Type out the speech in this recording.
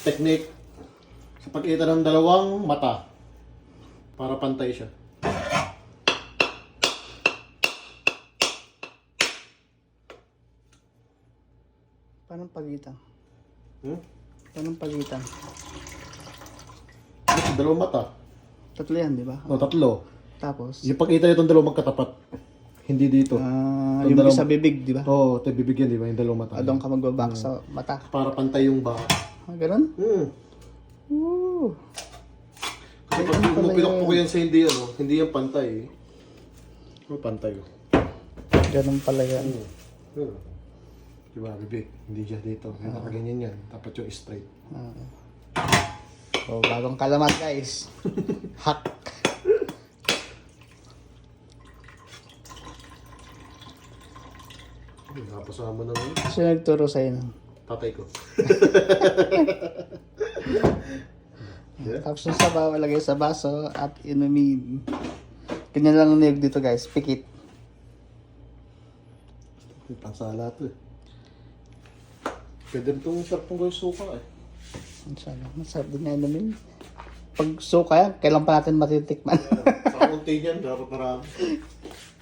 technique sa pagkita ng dalawang mata para pantay siya. Paano pagitan? Hmm? Paano pagitan? Ito, dalawang mata. Tatlo yan, di ba? O, tatlo. Tapos, Yung pagkita nitong dalawang magkatapat. Hindi dito. ah, Yung dalawang- isa bibig, di ba? Oo, oh, ito bibigyan, di ba? Yung dalawang mata. Ah, doon ka magbabak sa mata. Para pantay yung baha. Ah, ganun? Hmm. Woo! Kasi pag Ganun pala pinok yan sa hindi, ano, hindi yan pantay eh. Ano pantay oh. Ganun pala yan. Hmm. Hmm. Diba, bibig? Hindi siya dito. Yung nakaganyan yan. Dapat yung straight. Ah. So, bagong kalamat guys. Hack. Ay, Nakapasama na ngayon. Sino nagturo sa'yo nun? Tatay ko. Yeah. Tapos yung sabaw, lagay sa baso at inumin. Ganyan lang ang niyog dito guys. Pikit. Pansala to eh. Pwede rin itong sarap ng suka eh. Inshallah. Masarap din nga inumin. Pag suka yan, kailan pa natin matitikman? Sa konti niyan, dapat marami.